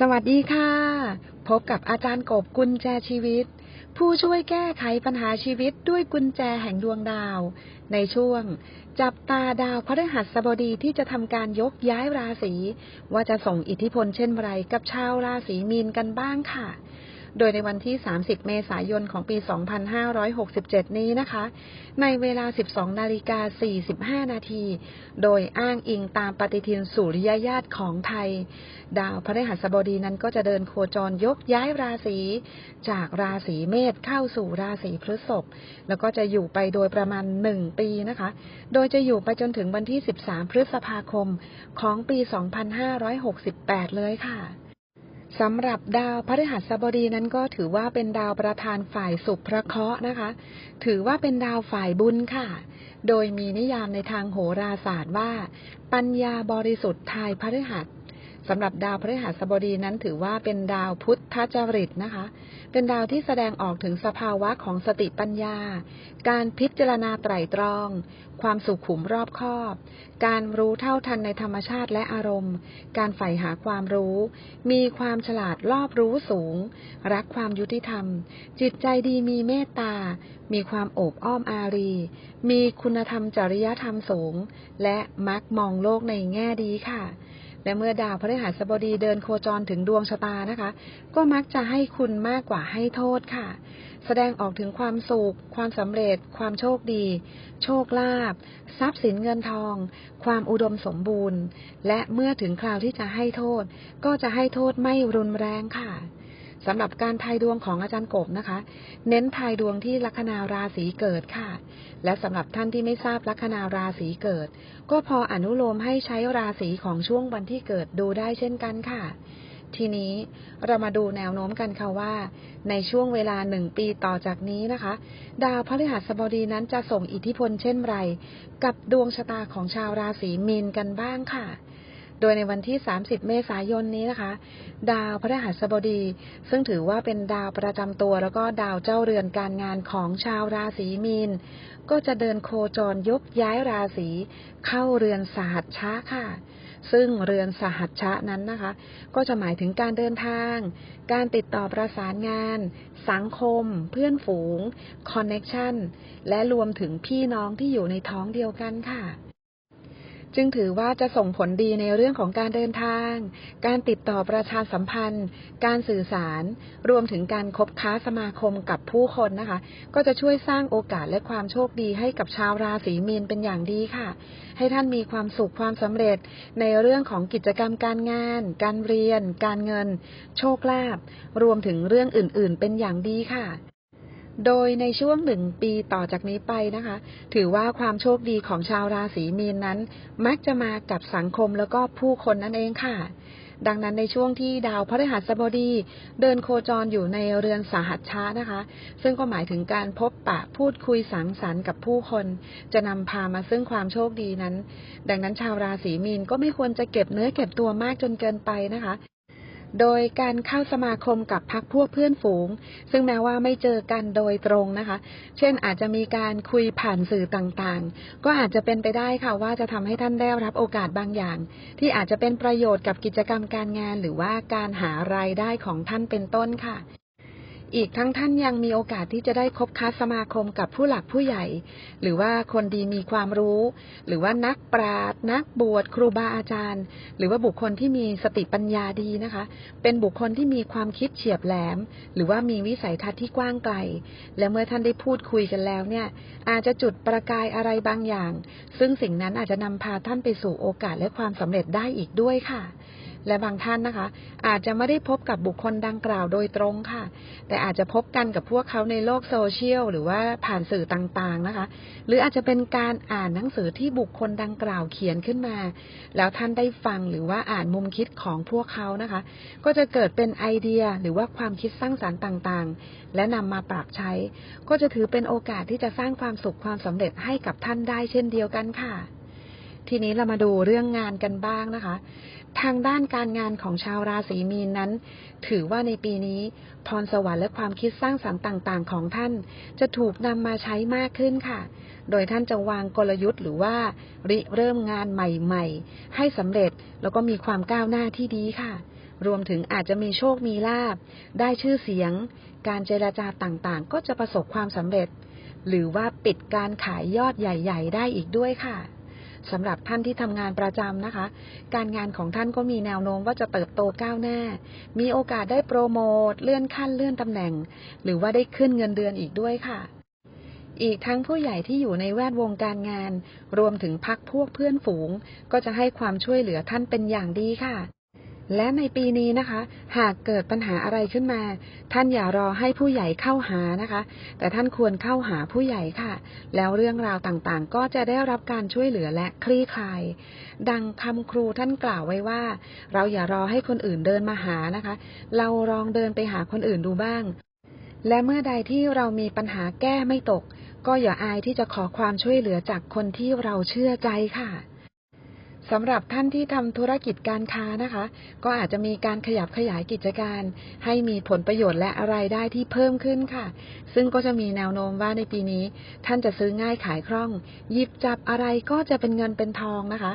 สวัสดีค่ะ พบกับอาจารย์กบกุญแจชีวิต ผู้ช่วยแก้ไขปัญหาชีวิตด้วยกุญแจแห่งดวงดาว ในช่วง จับตาดาวพฤหัสบดีที่จะทำการยกย้ายราศีว่าจะส่งอิทธิพลเช่นไรกับชาวราศีมีนกันบ้างค่ะ โดยในวันที่ 30 เมษายนของปี 2567 นี้นะคะ ในเวลา 12 นาฬิกา 45 นาที โดยอ้างอิงตามปฏิทินสุริยญาตของไทย ดาวพฤหัสบดีนั้นก็จะเดินโคจรยกย้ายราศี จากราศีเมษเข้าสู่ราศีพฤษภ แล้วก็จะอยู่ไปโดยประมาณ 1 ปีนะคะ โดยจะอยู่ไปจนถึงวันที่ 13 พฤษภาคมของปี 2568 เลยค่ะ สำหรับดาวพฤหัสบดีนั้นก็ถือว่าเป็นดาวประธานฝ่ายสุภเคราะห์นะคะ ถือว่าเป็นดาวฝ่ายบุญค่ะ โดยมีนิยามในทางโหราศาสตร์ว่า ปัญญาบริสุทธิ์ทายพฤหัส สำหรับดาวพฤหัสบดีนั้นถือว่าเป็นดาวพุทธจริตนะคะ เป็นดาวที่แสดงออกถึงสภาวะของสติปัญญา การพิจารณาไตรตรอง ความสุขุมรอบคอบ การรู้เท่าทันในธรรมชาติและอารมณ์ การใฝ่หาความรู้ มีความฉลาดรอบรู้สูง รักความยุติธรรม จิตใจดีมีเมตตา มีความโอบอ้อมอารี มีคุณธรรมจริยธรรมสูง และมักมองโลกในแง่ดีค่ะ และเมื่อดาวพฤหัสบดีเดินโคจรถึงดวงชะตานะคะ ก็มักจะให้คุณมากกว่าให้โทษค่ะ แสดงออกถึงความสุข ความสำเร็จ ความโชคดี โชคลาภทรัพย์สินเงินทอง ความอุดมสมบูรณ์ และเมื่อถึงคราวที่จะให้โทษ ก็จะให้โทษไม่รุนแรงค่ะ สำหรับการทายดวงของอาจารย์กบนะคะ เน้นทายดวงที่ลัคนาราศีเกิดค่ะ และสำหรับท่านที่ไม่ทราบลัคนาราศีเกิด ก็พออนุโลมให้ใช้ราศีของช่วงวันที่เกิดดูได้เช่นกันค่ะ ทีนี้เรามาดูแนวโน้มกันค่ะว่า ในช่วงเวลาหนึ่งปีต่อจากนี้นะคะ ดาวพฤหัสบดีนั้นจะส่งอิทธิพลเช่นไร กับดวงชะตาของชาวราศีมีนกันบ้างค่ะ โดยในวันที่ 30 เมษายนนี้นะคะ ดาวพฤหัสบดี ซึ่งถือว่าเป็นดาวประจำตัวแล้วก็ดาวเจ้าเรือนการงานของชาวราศีมีน ก็จะเดินโคจรยกย้ายราศีเข้าเรือนสหัชชะค่ะ ซึ่งเรือนสหัชชะนั้นนะคะ ก็จะหมายถึงการเดินทาง การติดต่อประสานงาน สังคม เพื่อนฝูง คอนเน็ชันและรวมถึงพี่น้องที่อยู่ในท้องเดียวกันค่ะ จึงถือว่าจะส่งผลดีในเรื่องของการเดินทาง การติดต่อประชาสัมพันธ์ การสื่อสาร รวมถึงการคบค้าสมาคมกับผู้คนนะคะ ก็จะช่วยสร้างโอกาสและความโชคดีให้กับชาวราศีมีนเป็นอย่างดีค่ะ ให้ท่านมีความสุขความสำเร็จในเรื่องของกิจกรรมการงาน การเรียน การเงิน โชคลาภ รวมถึงเรื่องอื่น ๆ เป็นอย่างดีค่ะ โดยในช่วงหนึ่งปีต่อจากนี้ไปนะคะ ถือว่าความโชคดีของชาวราศีมีนนั้น มักจะมากับสังคมแล้วก็ผู้คนนั่นเองค่ะ ดังนั้นในช่วงที่ดาวพฤหัสบดี เดินโคจรอยู่ในเรือนสาหัสชชะนะคะ ซึ่งก็หมายถึงการพบปะพูดคุยสังสรรค์กับผู้คน จะนำพามาซึ่งความโชคดีนั้น ดังนั้นชาวราศีมีนก็ไม่ควรจะเก็บเนื้อเก็บตัวมากจนเกินไปนะคะ โดยการเข้าสมาคมกับพักพวกเพื่อนฝูง ซึ่งแม้ว่าไม่เจอกันโดยตรงนะคะ เช่นอาจจะมีการคุยผ่านสื่อต่างๆ ก็อาจจะเป็นไปได้ค่ะว่าจะทำให้ท่านได้รับโอกาสบางอย่าง ที่อาจจะเป็นประโยชน์กับกิจกรรมการงาน หรือว่าการหารายได้ของท่านเป็นต้นค่ะ อีกทั้งท่านยังมีโอกาสที่จะได้คบค้าสมาคมกับผู้หลักผู้ใหญ่ หรือว่าคนดีมีความรู้ หรือว่านักปราชญ์นักบวชครูบาอาจารย์ หรือว่าบุคคลที่มีสติปัญญาดีนะคะ เป็นบุคคลที่มีความคิดเฉียบแหลม หรือว่ามีวิสัยทัศน์ที่กว้างไกล และเมื่อท่านได้พูดคุยกันแล้วเนี่ย อาจจะจุดประกายอะไรบางอย่าง ซึ่งสิ่งนั้นอาจจะนำพาท่านไปสู่โอกาสและความสำเร็จได้อีกด้วยค่ะ และบางท่านนะคะ อาจจะไม่ได้พบกับบุคคลดังกล่าวโดยตรงค่ะ แต่อาจจะพบกันกับพวกเขาในโลกโซเชียล หรือว่าผ่านสื่อต่างๆนะคะ หรืออาจจะเป็นการอ่านหนังสือที่บุคคลดังกล่าวเขียนขึ้นมา แล้วท่านได้ฟังหรือว่าอ่านมุมคิดของพวกเขานะคะ ก็จะเกิดเป็นไอเดียหรือว่าความคิดสร้างสารรค์ต่างๆ และนำมาปรับใช้ ก็จะถือเป็นโอกาสที่จะสร้างความสุขความสำเร็จให้กับท่านได้เช่นเดียวกันค่ะทีนี้เรามาดูเรื่องงานกันบ้างนะคะ ทางด้านการงานของชาวราศีมีนนั้น ถือว่าในปีนี้ พรสวรรค์และความคิดสร้างสรรค์ต่าง ๆ ของท่าน จะถูกนำมาใช้มากขึ้นค่ะ โดยท่านจะวางกลยุทธ์หรือว่าริเริ่มงานใหม่ ๆ ให้สำเร็จแล้วก็มีความก้าวหน้าที่ดีค่ะ รวมถึงอาจจะมีโชคมีลาบ ได้ชื่อเสียง การเจรจาต่างๆ ก็จะประสบความสำเร็จ หรือว่าปิดการขายยอดใหญ่ ๆ ได้อีกด้วยค่ะ สำหรับท่านที่ทำงานประจำนะคะ การงานของท่านก็มีแนวโน้มว่าจะเติบโตก้าวหน้า มีโอกาสได้โปรโมทเลื่อนขั้นเลื่อนตำแหน่ง หรือว่าได้ขึ้นเงินเดือนอีกด้วยค่ะ อีกทั้งผู้ใหญ่ที่อยู่ในแวดวงการงาน รวมถึงพักพวกเพื่อนฝูง ก็จะให้ความช่วยเหลือท่านเป็นอย่างดีค่ะ และในปีนี้นะคะ หากเกิดปัญหาอะไรขึ้นมา ท่านอย่ารอให้ผู้ใหญ่เข้าหานะคะ แต่ท่านควรเข้าหาผู้ใหญ่ค่ะ แล้วเรื่องราวต่างๆ ก็จะได้รับการช่วยเหลือและคลี่คลาย ดังคำครูท่านกล่าวไว้ว่า เราอย่ารอให้คนอื่นเดินมาหานะคะ เราลองเดินไปหาคนอื่นดูบ้าง และเมื่อใดที่เรามีปัญหาแก้ไม่ตก ก็อย่าอายที่จะขอความช่วยเหลือจากคนที่เราเชื่อใจค่ะ สำหรับท่านที่ทำธุรกิจการค้านะคะ ก็อาจจะมีการขยับขยายกิจการ ให้มีผลประโยชน์และรายได้ที่เพิ่มขึ้นค่ะ ซึ่งก็จะมีแนวโน้มว่าในปีนี้ ท่านจะซื้อง่ายขายคล่อง หยิบจับอะไรก็จะเป็นเงินเป็นทองนะคะ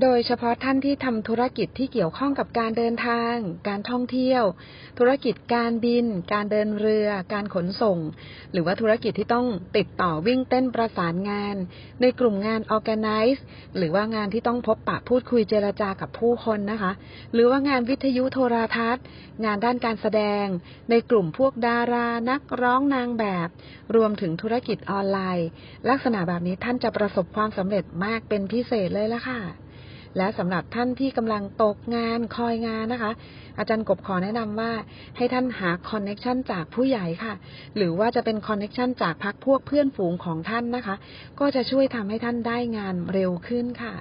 โดยเฉพาะท่านที่ทำธุรกิจที่เกี่ยวข้องกับการเดินทาง การท่องเที่ยว ธุรกิจการบิน การเดินเรือ การขนส่ง หรือว่าธุรกิจที่ต้องติดต่อวิ่งเต้นประสานงาน ในกลุ่มงาน organize หรือว่างานที่ต้องพบปะพูดคุยเจรจากับผู้คนนะคะ หรือว่างานวิทยุโทรทัศน์ งานด้านการแสดง ในกลุ่มพวกดารา นักร้องนางแบบ รวมถึงธุรกิจออนไลน์ ลักษณะแบบนี้ท่านจะประสบความสำเร็จมากเป็นพิเศษเลยละค่ะ และสำหรับท่านที่กำลังตกงานคอยงานนะคะ อาจารย์กบขอแนะนำว่าให้ท่านหาคอนเน็ชันจากผู้ใหญ่ค่ะ หรือว่าจะเป็นคอนเน็ชันจากพักพวกเพื่อนฝูงของท่านนะคะ ก็จะช่วยทำให้ท่านได้งานเร็วขึ้นค่ะ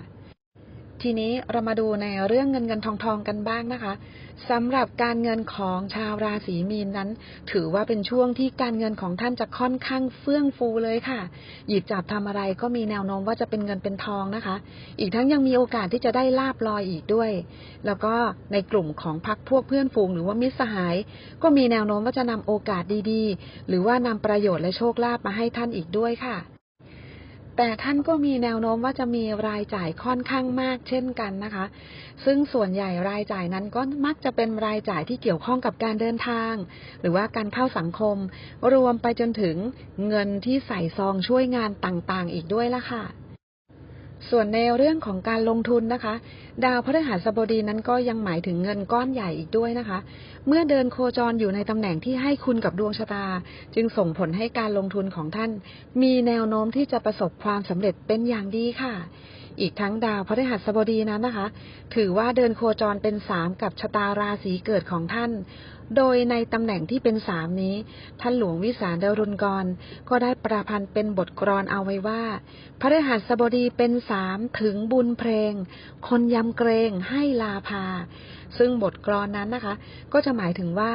ทีนี้เรามาดูในเรื่องเงินเงินทองทองกันบ้างนะคะสำหรับการเงินของชาวราศีมีนนั้น ถือว่าเป็นช่วงที่การเงินของท่านจะค่อนข้างเฟื่องฟูเลยค่ะ หยิบจับทำอะไรก็มีแนวโน้มว่าจะเป็นเงินเป็นทองนะคะ อีกทั้งยังมีโอกาสที่จะได้ลาบลอยอีกด้วย แล้วก็ในกลุ่มของพักพวกเพื่อนฝูงหรือว่ามิตรสหาย ก็มีแนวโน้มว่าจะนำโอกาสดีๆ หรือว่านำประโยชน์และโชคลาภมาให้ท่านอีกด้วยค่ะ แต่ท่านก็มีแนวโน้มว่าจะมีรายจ่ายค่อนข้างมากเช่นกันนะคะ ซึ่งส่วนใหญ่รายจ่ายนั้นก็มักจะเป็นรายจ่ายที่เกี่ยวข้องกับการเดินทาง หรือว่าการเข้าสังคม รวมไปจนถึงเงินที่ใส่ซองช่วยงานต่างๆ อีกด้วยละค่ะ ส่วนในเรื่องของการลงทุนนะคะ ดาวพฤหัสบดีนั้นก็ยังหมายถึงเงินก้อนใหญ่อีกด้วยนะคะ เมื่อเดินโคจรอยู่ในตำแหน่งที่ให้คุณกับดวงชะตา จึงส่งผลให้การลงทุนของท่าน มีแนวโน้มที่จะประสบความสำเร็จเป็นอย่างดีค่ะ อีกทั้งดาวพฤหัสบดีนั้นนะคะ ถือว่าเดินโคจรเป็นสามกับชะตาราศีเกิดของท่าน โดยในตำแหน่งที่เป็นสามนี้ ท่านหลวงวิสารดรุณกร ก็ได้ประพันธ์เป็นบทกลอนเอาไว้ว่าพฤหัสบดีเป็นสามถึงบุญเพลง คนยำเกรงให้ลาภาซึ่งบทกลอนนั้นนะคะ ก็จะหมายถึงว่า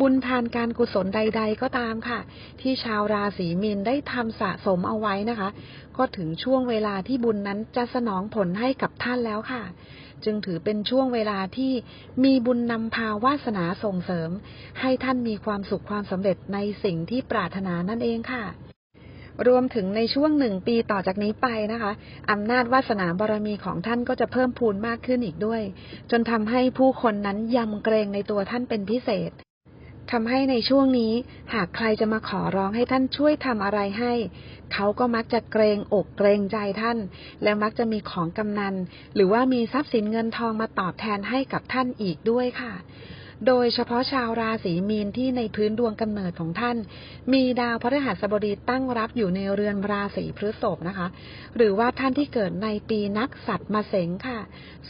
บุญทานการกุศลใด ๆ ก็ตามค่ะ ที่ชาวราศีมีนได้ทำสะสมเอาไว้นะคะ ก็ถึงช่วงเวลาที่บุญนั้นจะสนองผลให้กับท่านแล้วค่ะ จึงถือเป็นช่วงเวลาที่มีบุญนำพาวาสนาส่งเสริม ให้ท่านมีความสุขความสำเร็จในสิ่งที่ปรารถนานั่นเองค่ะรวมถึงในช่วงหนึ่งปีต่อจากนี้ไปนะคะอำนาจวาสนาบารมีของท่านก็จะเพิ่มพูนมากขึ้นอีกด้วย จนทำให้ผู้คนนั้นยำเกรงในตัวท่านเป็นพิเศษ ทำให้ในช่วงนี้หากใครจะมาขอร้องให้ท่านช่วยทำอะไรให้ เขาก็มักจะเกรงอกเกรงใจท่าน และมักจะมีของกำนัน หรือว่ามีทรัพย์สินเงินทองมาตอบแทนให้กับท่านอีกด้วยค่ะ โดยเฉพาะชาวราศีมีนที่ในพื้นดวงกำเนิดของท่าน มีดาวพฤหัสบดีตั้งรับอยู่ในเรือนราศีพฤษภนะคะ หรือว่าท่านที่เกิดในปีนักสัตว์มาเสงค่ะ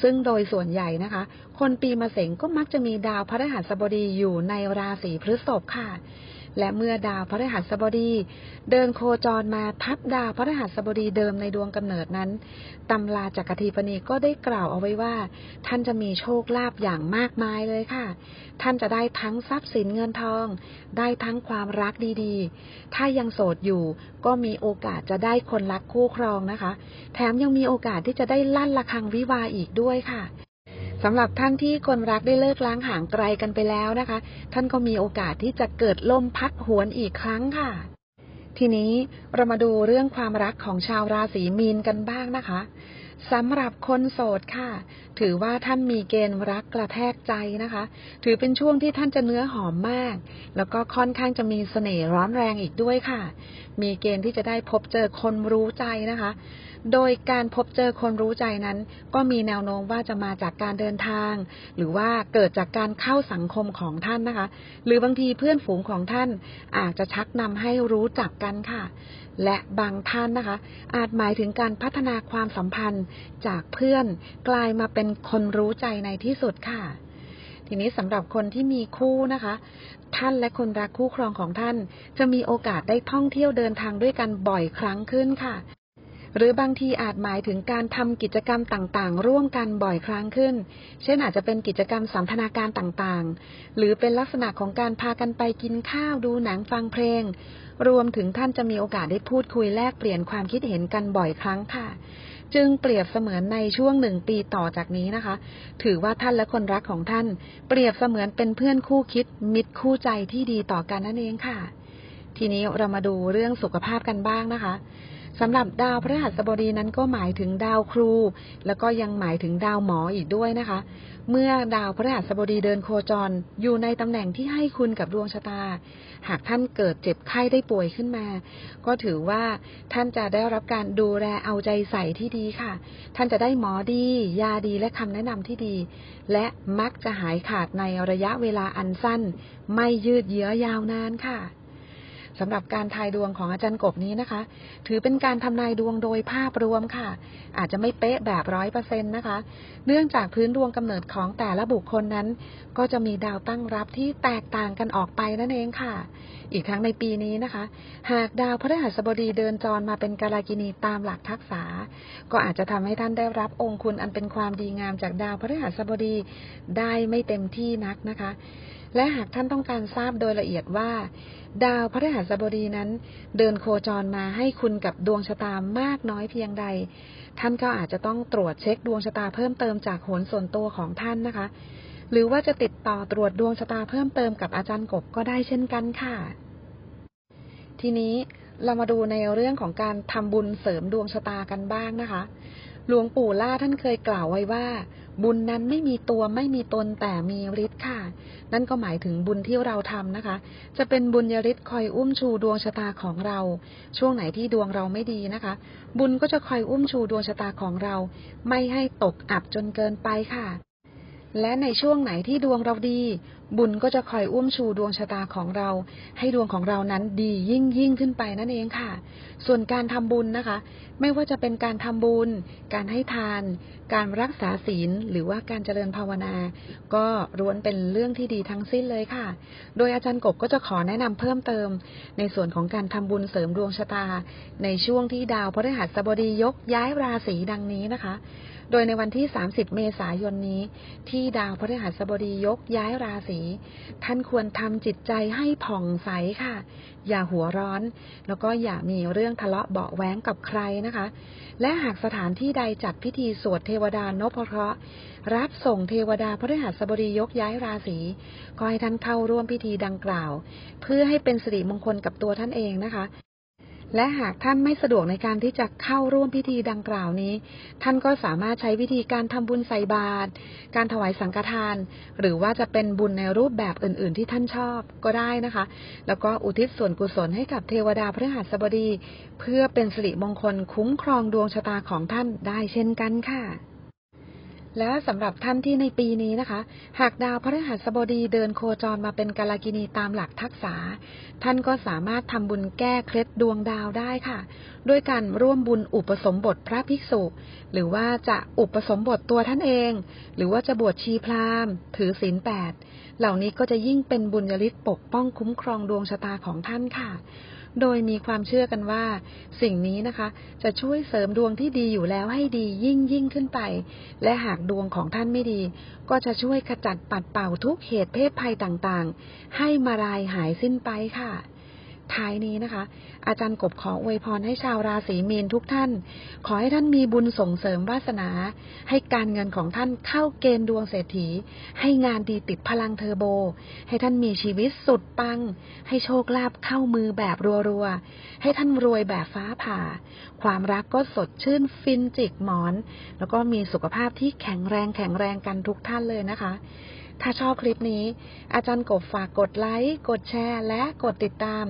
ซึ่งโดยส่วนใหญ่นะคะ คนปีมาเสงก็มักจะมีดาวพฤหัสบดีอยู่ในราศีพฤษภค่ะ และเมื่อดาวพฤหัสบดี เดินโคจรมาทับดาวพฤหัสบดีเดิมในดวงกำเนิดนั้นตำราจักรทีปณีก็ได้กล่าวเอาไว้ว่า ท่านจะมีโชคลาภอย่างมากมายเลยค่ะ ท่านจะได้ทั้งทรัพย์สินเงินทอง ได้ทั้งความรักดีๆ ถ้ายังโสดอยู่ก็มีโอกาสจะได้คนรักคู่ครองนะคะ แถมยังมีโอกาสที่จะได้ลั่นระฆังวิวาอีกด้วยค่ะ สำหรับท่านที่คนรักได้เลิกล้างห่างไกลกันไปแล้วนะคะ ท่านก็มีโอกาสที่จะเกิดลมพัดหวนอีกครั้งค่ะ ทีนี้เรามาดูเรื่องความรักของชาวราศีมีนกันบ้างนะคะสำหรับคนโสดค่ะ ถือว่าท่านมีเกณฑ์รักกระแทกใจนะคะ ถือเป็นช่วงที่ท่านจะเนื้อหอมมาก แล้วก็ค่อนข้างจะมีเสน่ห์ร้อนแรงอีกด้วยค่ะ มีเกณฑ์ที่จะได้พบเจอคนรู้ใจนะคะ โดยการพบเจอคนรู้ใจนั้น ก็มีแนวโน้มว่าจะมาจากการเดินทาง หรือว่าเกิดจากการเข้าสังคมของท่านนะคะ หรือบางทีเพื่อนฝูงของท่านอาจจะชักนำให้รู้จักกันค่ะ และบางท่านนะคะ อาจหมายถึงการพัฒนาความสัมพันธ์จากเพื่อนกลายมาเป็นคนรู้ใจในที่สุดค่ะทีนี้สำหรับคนที่มีคู่นะคะ ท่านและคนรักคู่ครองของท่าน จะมีโอกาสได้ท่องเที่ยวเดินทางด้วยกันบ่อยครั้งขึ้นค่ะ หรือบางทีอาจหมายถึงการทำกิจกรรมต่างๆ ร่วมกันบ่อยครั้งขึ้น เช่นอาจจะเป็นกิจกรรมสันทนาการต่างๆ หรือเป็นลักษณะของการพากันไปกินข้าวดูหนังฟังเพลง รวมถึงท่านจะมีโอกาสได้พูดคุยแลกเปลี่ยนความคิดเห็นกันบ่อยครั้งค่ะ จึงเปรียบเสมือนในช่วงหนึ่งปีต่อจากนี้นะคะ ถือว่าท่านและคนรักของท่าน เปรียบเสมือนเป็นเพื่อนคู่คิด มิตรคู่ใจที่ดีต่อกันนั่นเองค่ะ ทีนี้เรามาดูเรื่องสุขภาพกันบ้างนะคะ สำหรับดาวพฤหัสบดีนั้นก็หมายถึงดาวครู แล้วก็ยังหมายถึงดาวหมออีกด้วยนะคะ เมื่อดาวพฤหัสบดีเดินโคจร อยู่ในตำแหน่งที่ให้คุณกับดวงชะตา หากท่านเกิดเจ็บไข้ได้ป่วยขึ้นมา ก็ถือว่าท่านจะได้รับการดูแลเอาใจใส่ที่ดีค่ะ ท่านจะได้หมอดี ยาดีและคำแนะนำที่ดี และมักจะหายขาดในระยะเวลาอันสั้น ไม่ยืดเยื้อยาวนานค่ะ สำหรับการทายดวงของอาจารย์กบนี้นะคะ ถือเป็นการทำนายดวงโดยภาพรวมค่ะ อาจจะไม่เป๊ะแบบร้อยเปอร์เซ็นต์นะคะ เนื่องจากพื้นดวงกำเนิดของแต่ละบุคคลนั้น ก็จะมีดาวตั้งรับที่แตกต่างกันออกไปนั่นเองค่ะ อีกทั้งในปีนี้นะคะ หากดาวพฤหัสบดีเดินจรมาเป็นกาลากินีตามหลักทักษะก็อาจจะทำให้ท่านได้รับองค์คุณอันเป็นความดีงามจากดาวพฤหัสบดีได้ไม่เต็มที่นักนะคะ และหากท่านต้องการทราบโดยละเอียดว่า ดาวพฤหัสบดีนั้น เดินโคจรมาให้คุณกับดวงชะตามากน้อยเพียงใด ท่านก็อาจจะต้องตรวจเช็คดวงชะตาเพิ่มเติมจากโหนส่วนตัวของท่านนะคะ หรือว่าจะติดต่อตรวจดวงชะตาเพิ่มเติมกับอาจารย์กบก็ได้เช่นกันค่ะ ทีนี้เรามาดูในเรื่องของการทำบุญเสริมดวงชะตากันบ้างนะคะ หลวงปู่ล่าท่านเคยกล่าวไว้ว่า บุญนั้นไม่มีตัวไม่มีตนแต่มีฤทธิ์ค่ะ นั่นก็หมายถึงบุญที่เราทำนะคะ จะเป็นบุญยฤทธิ์คอยอุ้มชูดวงชะตาของเรา ช่วงไหนที่ดวงเราไม่ดีนะคะ บุญก็จะคอยอุ้มชูดวงชะตาของเรา ไม่ให้ตกอับจนเกินไปค่ะ และในช่วงไหนที่ดวงเราดี บุญก็จะคอยอุ้มชูดวงชะตาของเรา ให้ดวงของเรานั้นดียิ่งยิ่งขึ้นไปนั่นเองค่ะ ส่วนการทำบุญนะคะ ไม่ว่าจะเป็นการทำบุญ การให้ทาน การรักษาศีล หรือว่าการเจริญภาวนา ก็ร้วนเป็นเรื่องที่ดีทั้งสิ้นเลยค่ะ โดยอาจารย์กบก็จะขอแนะนำเพิ่มเติม ในส่วนของการทำบุญเสริมดวงชะตา ในช่วงที่ดาวพฤหัสบดียกย้ายราศีดังนี้นะคะ โดยในวันที่ 30 เมษายนนี้ ที่ดาวพฤหัสบดียกย้ายราศี ท่านควรทำจิตใจให้ผ่องใสค่ะ อย่าหัวร้อน แล้วก็อย่ามีเรื่องทะเลาะเบาแว้งกับใครนะคะ และหากสถานที่ใดจัดพิธีสวดเทวดานพเคราะห์รับส่งเทวดาพฤหัสบดียกย้ายราศีก็ให้ท่านเข้าร่วมพิธีดังกล่าว เพื่อให้เป็นสิริมงคลกับตัวท่านเองนะคะ และหากท่านไม่สะดวกในการที่จะเข้าร่วมพิธีดังกล่าวนี้ ท่านก็สามารถใช้วิธีการทำบุญใส่บาตร การถวายสังฆทาน หรือว่าจะเป็นบุญในรูปแบบอื่น ๆ ที่ท่านชอบก็ได้นะคะ แล้วก็อุทิศส่วนกุศลให้กับเทวดาพระหัสบดี เพื่อเป็นสิริมงคลคุ้มครองดวงชะตาของท่านได้เช่นกันค่ะ และสำหรับท่านที่ในปีนี้นะคะ หากดาวพฤหัสบดีเดินโคจรมาเป็นกาลกินีตามหลักทักษะท่านก็สามารถทำบุญแก้เคล็ดดวงดาวได้ค่ะ ด้วยการร่วมบุญอุปสมบทพระภิกษุ หรือว่าจะอุปสมบทตัวท่านเอง หรือว่าจะบวชชีพราหมณ์ ถือศีลแปดเหล่านี้ก็จะยิ่งเป็นบุญยริศปกป้องคุ้มครองดวงชะตาของท่านค่ะ โดยมีความเชื่อกันว่า สิ่งนี้นะคะ จะช่วยเสริมดวงที่ดีอยู่แล้วให้ดียิ่งยิ่งขึ้นไป และหากดวงของท่านไม่ดี ก็จะช่วยขจัดปัดเป่าทุกเหตุเพศภัยต่างๆ ให้มารายหายสิ้นไปค่ะ ท้ายนี้นะคะ อาจารย์กบขออวยพรให้ชาวราศีมีนทุกท่าน ขอให้ท่านมีบุญส่งเสริมวาสนา ให้การเงินของท่านเข้าเกณฑ์ดวงเศรษฐี ให้งานดีติดพลังเทอร์โบ ให้ท่านมีชีวิตสุดปัง ให้โชคลาภเข้ามือแบบรัวๆ ให้ท่านรวยแบบฟ้าผ่า ความรักก็สดชื่นฟินจิกหมอน แล้วก็มีสุขภาพที่แข็งแรงแข็งแรงกันทุกท่านเลยนะคะ ถ้าชอบคลิปนี้ อาจารย์กบฝากกดไลค์ กดแชร์ และกดติดตาม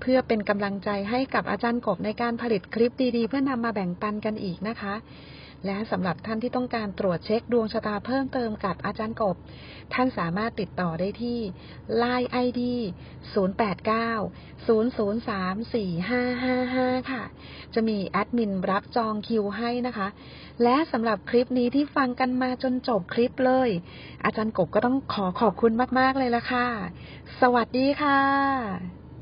เพื่อเป็นกำลังใจให้กับอาจารย์กบในการผลิตคลิปดีๆ เพื่อนำมาแบ่งปันกันอีกนะคะ และสำหรับท่านที่ต้องการตรวจเช็คดวงชะตาเพิ่มเติมกับอาจารย์กบ ท่านสามารถติดต่อได้ที่ Line ID 089 003 4555 ค่ะ จะมีแอดมินรับจองคิวให้นะคะ และสำหรับคลิปนี้ที่ฟังกันมาจนจบคลิปเลย อาจารย์กบก็ต้องขอขอบคุณมาก ๆ เลยละค่ะ สวัสดีค่ะ